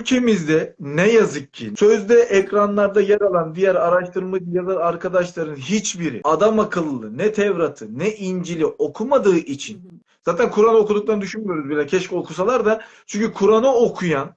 ülkemizde ne yazık ki sözde ekranlarda yer alan diğer araştırmacı yazar arkadaşların hiçbiri adam akıllı ne Tevrat'ı ne İncil'i okumadığı için zaten Kur'an okuduklarını düşünmüyoruz bile. Keşke okusalar da çünkü Kur'an'ı okuyan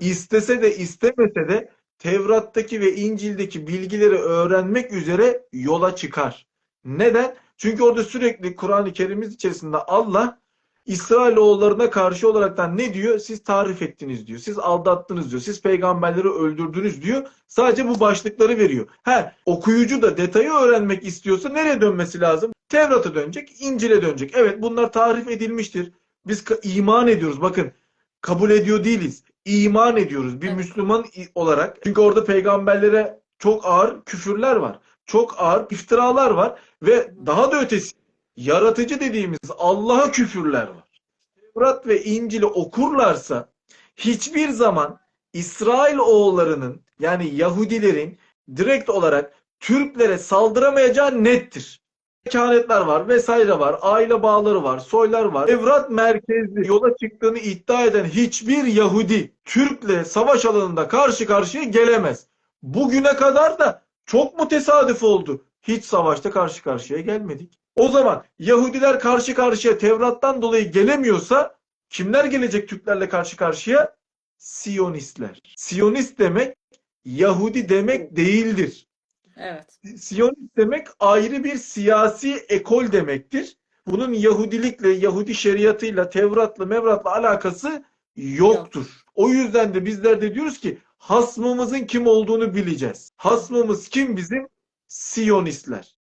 istese de istemese de Tevrat'taki ve İncil'deki bilgileri öğrenmek üzere yola çıkar. Neden? Çünkü orada sürekli Kur'an-ı Kerim'imiz içerisinde Allah İsrailoğullarına karşı olaraktan ne diyor? Siz tarif ettiniz diyor. Siz aldattınız diyor. Siz peygamberleri öldürdünüz diyor. Sadece bu başlıkları veriyor. He, okuyucu da detayı öğrenmek istiyorsa nereye dönmesi lazım? Tevrat'a dönecek, İncil'e dönecek. Evet bunlar tarif edilmiştir. Biz iman ediyoruz. Bakın kabul ediyor değiliz. İman ediyoruz bir Evet. Müslüman olarak. Çünkü orada peygamberlere çok ağır küfürler var. Çok ağır iftiralar var ve daha da ötesi yaratıcı dediğimiz Allah'a küfürler var. Tevrat ve İncil'i okurlarsa hiçbir zaman İsrail oğullarının yani Yahudilerin direkt olarak Türklere saldıramayacağı nettir. Kehanetler var vesaire var. Aile bağları var. Soylar var. Evrat merkezli yola çıktığını iddia eden hiçbir Yahudi Türk'le savaş alanında karşı karşıya gelemez. Bugüne kadar da çok mu tesadüf oldu? Hiç savaşta karşı karşıya gelmedik. O zaman Yahudiler karşı karşıya Tevrat'tan dolayı gelemiyorsa kimler gelecek Türklerle karşı karşıya? Siyonistler. Siyonist demek Yahudi demek değildir. Evet. Siyonist demek ayrı bir siyasi ekol demektir. Bunun Yahudilikle, Yahudi şeriatıyla, Tevrat'la, Mevrat'la alakası yoktur. O yüzden de bizler de diyoruz ki hasmımızın kim olduğunu bileceğiz. Hasmımız kim bizim? Siyonistler.